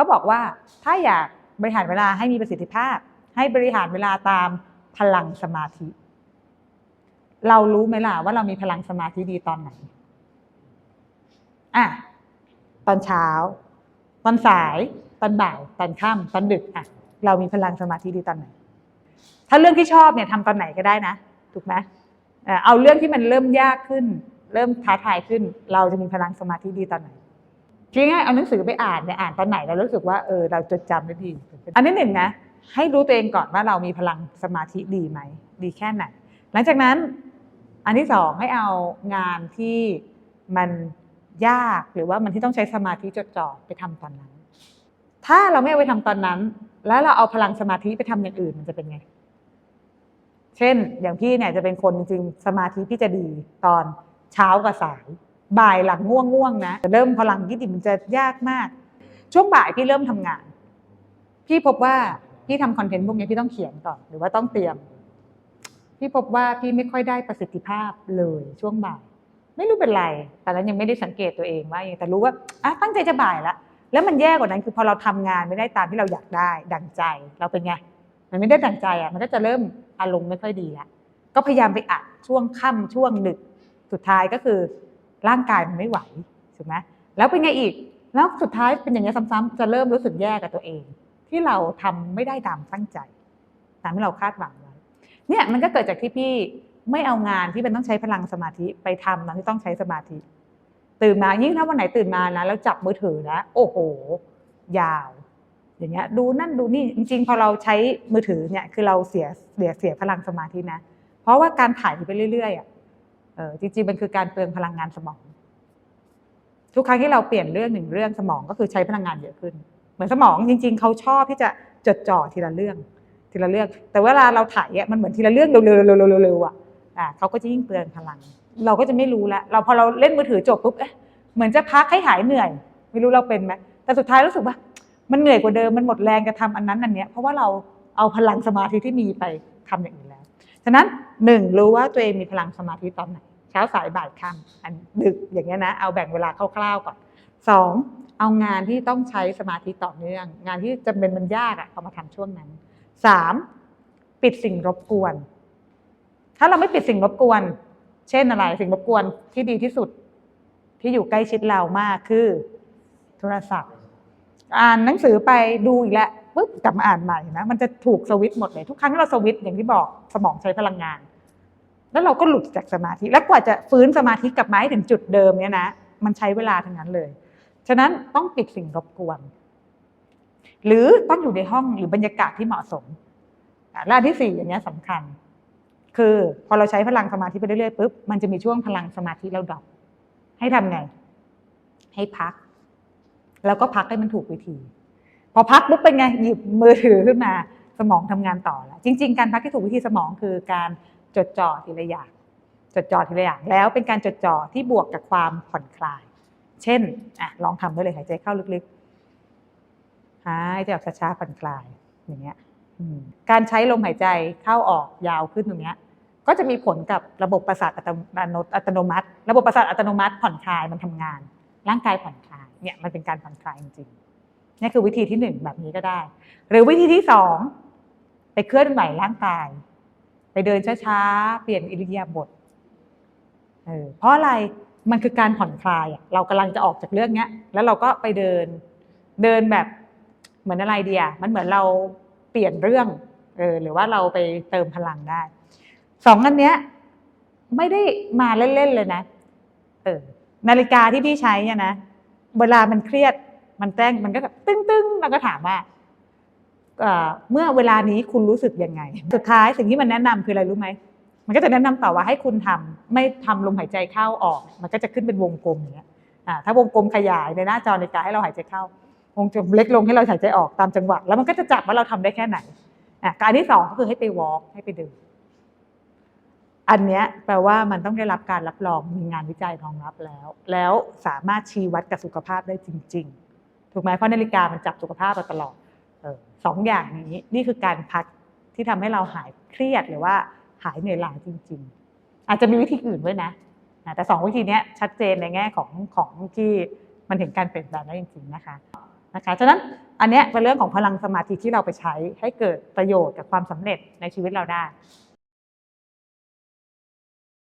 เขาบอกว่าถ้าอยากบริหารเวลาให้มีประสิทธิภาพ ให้บริหารเวลาตามพลังสมาธิ เรารู้ไหมล่ะว่าเรามีพลังสมาธิดีตอนไหนอะตอนเช้า ตอนสายตอนบ่ายตอนค่ำตอนดึกอะเรามีพลังสมาธิดีตอนไหน ถ้าเรื่องที่ชอบเนี่ยทำตอนไหนก็ได้นะ ถูกไหมเอ่อเอาเรื่องที่มันเริ่มยากขึ้น เริ่มท้าทายขึ้น เราจะมีพลังสมาธิดีตอนไหน คิดง่ายเอาหนังสือไปอ่านเนี่ยอ่านตอนไหนเรารู้สึกว่าเออเราจดจำได้ดี อันที่หนึ่งนะ ให้รู้ตัวเองก่อนว่าเรามีพลังสมาธิดีไหม ดีแค่ไหน หลังจากนั้น อันที่สองให้เอางานที่มันยากหรือว่ามันที่ต้องใช้สมาธิจดจ่อไปทำตอนนั้น ถ้าเราไม่เอาไปทำตอนนั้น แล้วเราเอาพลังสมาธิไปทำอย่างอื่นมันจะเป็นไง เช่น อย่างพี่เนี่ยจะเป็นคนจริงๆสมาธิพี่จะดีตอนเช้ากับสาย บ่ายหลังง่วงง่วงๆนะเริ่มพลังยิดิมันจะยากมาก ช่วงบ่ายพี่เริ่มทำงาน พี่พบว่าพี่ทำคอนเทนต์พวกนี้พี่ต้องเขียนก่อนหรือว่าต้องเตรียม พี่พบว่าพี่ไม่ค่อยได้ประสิทธิภาพเลยช่วงบ่าย ไม่รู้เป็นไรแต่นั้นยังไม่ได้สังเกตตัวเองว่าแต่รู้ว่าอะตั้งใจจะบ่ายละแล้วมันแย่กว่านั้นคือพอเราทำงานไม่ได้ตามที่เราอยากได้ดังใจเราเป็นไงมันไม่ได้ดังใจอะมันก็จะเริ่มอารมณ์ไม่ค่อยดีละก็พยายามไปอัดช่วงค่ำช่วงดึกสุดท้ายก็คือ ร่างกายมันไม่ไหวถูกไหมแล้วเป็นไงอีก แล้วสุดท้ายเป็นอย่างนี้ซ้ำๆจะเริ่มรู้สึกแย่กับตัวเอง ที่เราทำไม่ได้ตามตั้งใจ ตามที่เราคาดหวังไว้เนี่ยมันก็เกิดจากที่พี่ไม่เอางานที่มันต้องใช้พลังสมาธิไปทำตอนที่ต้องใช้สมาธิ ตื่นมายิ่งถ้าวันไหนตื่นมานะแล้วจับมือถือนะโอ้โห ยาว อย่างเงี้ย ดูนั่นดูนี่จริงๆ พอเราใช้มือถือเนี่ยคือเราเสียเสียเสียพลังสมาธินะ เพราะว่าการถ่ายไปเรื่อยๆอะ ออจริงๆมันคือการเปลืองพลังงานสมอง ทุกครั้งที่เราเปลี่ยนเรื่องหนึ่งเรื่องสมองก็คือใช้พลังงานเยอะขึ้น เหมือนสมองจริง ๆเขาชอบที่จะจดจ่อทีละเรื่อง ทีละเรื่อง แต่เวลาเราถ่ายอะมันเหมือนทีละเรื่องเร็วๆๆๆๆอะอ่าเขาก็จะยิ่งเปลืองพลัง เราก็จะไม่รู้ละเราพอเราเล่นมือถือจบปุ๊บเอ๊ะเหมือนจะพักให้หายเหนื่อย ไม่รู้เราเป็นไหมแต่สุดท้ายรู้สึกว่า มันเหนื่อยกว่าเดิมมันหมดแรงจะทำอันนั้นอันเนี้ยเพราะว่าเราเอาพลังสมาธิที่มีไปทำอย่างอื่นแล้ว ฉะนั้นหนึ่งรู้ว่าตัวเองมีพลังสมาธิตอนไหน เช้าสายบ่ายค่ำอันดึกอย่างเงี้ยนะเอาแบ่งเวลาคร่าวๆก่อนสองเอางานที่ต้องใช้สมาธิต่อเนื่อง งานที่จำเป็นมันยากอะเอามาทำช่วงนั้นสามปิดสิ่งรบกวน ถ้าเราไม่ปิดสิ่งรบกวน เช่นอะไรสิ่งรบกวนที่ดีที่สุด ที่อยู่ใกล้ชิดเรามากคือ โทรศัพท์ อ่านหนังสือไปดูอีกแล้วปุ๊บกลับมาอ่านใหม่นะมันจะถูกสวิตช์หมดเลย ทุกครั้งที่เราสวิตช์อย่างที่บอกสมองใช้พลังงาน แล้วเราก็หลุดจากสมาธิ แล้วกว่าจะฟื้นสมาธิกลับมาให้ถึงจุดเดิมเนี่ยนะ มันใช้เวลาทั้งนั้นเลย ฉะนั้นต้องปิดสิ่งรบกวน หรือต้องอยู่ในห้องหรือบรรยากาศที่เหมาะสมอะและอันที่สี่อย่างเงี้ยสำคัญ คือพอเราใช้พลังสมาธิไปเรื่อยๆปุ๊บ มันจะมีช่วงพลังสมาธิเราดรอป ให้ทำไง ให้พัก แล้วก็พักให้มันถูกวิธี พอพักปุ๊บเป็นไง หยิบมือถือขึ้นมา สมองทำงานต่อแล้ว จริง ๆ การพักที่ถูกวิธีสมองคือการ จดจ่อทีละอย่าง จดจ่อทีละอย่าง แล้วเป็นการจดจ่อที่บวกกับความผ่อนคลาย เช่นอะลองทำด้วยเลยหายใจเข้าลึกๆหายใจออกช้าๆผ่อนคลายอย่างเงี้ยการใช้ลมหายใจเข้าออกยาวขึ้นตรงเนี้ยก็จะมีผลกับระบบประสาทอัตโนมัติ ระบบประสาทอัตโนมัติผ่อนคลายมันทำงาน ร่างกายผ่อนคลายเนี่ยมันเป็นการผ่อนคลายจริงๆนี่คือวิธีที่หนึ่งแบบนี้ก็ได้ หรือวิธีที่สองไปเคลื่อนไหวร่างกาย ไปเดินช้าๆ เปลี่ยนอิริยาบถเออเพราะอะไรมันคือการผ่อนคลายเรากำลังจะออกจากเรื่องเนี้ย แล้วเราก็ไปเดิน เดินแบบเหมือนอะไรเดียมันเหมือนเราเปลี่ยนเรื่องเออหรือว่าเราไปเติมพลังได้สองอันเนี้ยไม่ได้มาเล่นๆเลยนะเออนาฬิกาที่พี่ใช้เนี่ยนะเวลามันเครียดมันแจ้งมันก็แบบตึ้งตึ้งๆแล้วก็ถามว่า เมื่อเวลานี้คุณรู้สึกยังไง สุดท้ายสิ่งที่มันแนะนำคืออะไรรู้ไหม มันก็จะแนะนำต่อว่าให้คุณทำไม่ทำลมหายใจเข้าออก มันก็จะขึ้นเป็นวงกลมอย่างเงี้ยอ่าถ้าวงกลมขยายในหน้าจอนาฬิกาให้เราหายใจเข้าวงกลมเล็กลงให้เราหายใจออกตามจังหวะแล้วมันก็จะจับว่าเราทำได้แค่ไหนอะการที่สองก็คือให้ไปวอล์กให้ไปเดินอันเนี้ยแปลว่ามันต้องได้รับการรับรองมีงานวิจัยรองรับแล้ว แล้วสามารถชี้วัดกับสุขภาพได้จริง ๆ ถูกไหมเพราะนาฬิกามันจับสุขภาพเราตลอด สองอย่างนี้นี่คือการพักที่ทำให้เราหายเครียดหรือว่าหายเหนื่อยล้าจริง ๆ อาจจะมีวิธีอื่นด้วยนะแต่สองวิธีนี้ชัดเจนในแง่ของของที่มันเห็นการเปลี่ยนแปลงได้จริง ๆนะคะนะคะฉะนั้นอันเนี้ยเป็นเรื่องของพลังสมาธิที่เราไปใช้ให้เกิดประโยชน์กับความสำเร็จในชีวิตเราได้